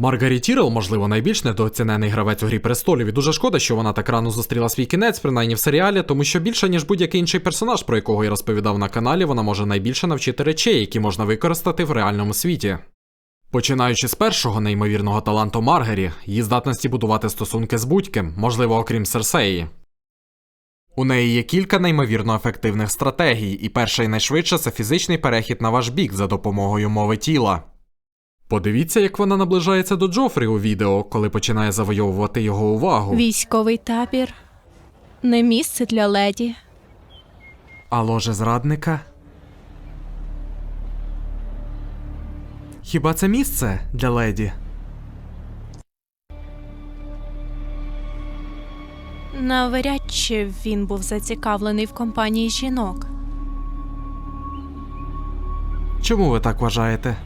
Маргарі Тірел, можливо, найбільш недооцінений гравець у грі престолів, і дуже шкода, що вона так рано зустріла свій кінець, принаймні в серіалі, тому що більше, ніж будь-який інший персонаж, про якого я розповідав на каналі, вона може найбільше навчити речей, які можна використати в реальному світі. Починаючи з першого неймовірного таланту Маргарі, її здатності будувати стосунки з будь-ким, можливо, окрім Серсеї. У неї є кілька неймовірно ефективних стратегій, і перша і найшвидша це фізичний перехід на ваш бік за допомогою мови тіла. Подивіться, як вона наближається до Джофрі у відео, коли починає завойовувати його увагу. Військовий табір не місце для леді. А ложе зрадника? Хіба це місце для леді? Навряд чи він був зацікавлений в компанії жінок. Чому ви так вважаєте?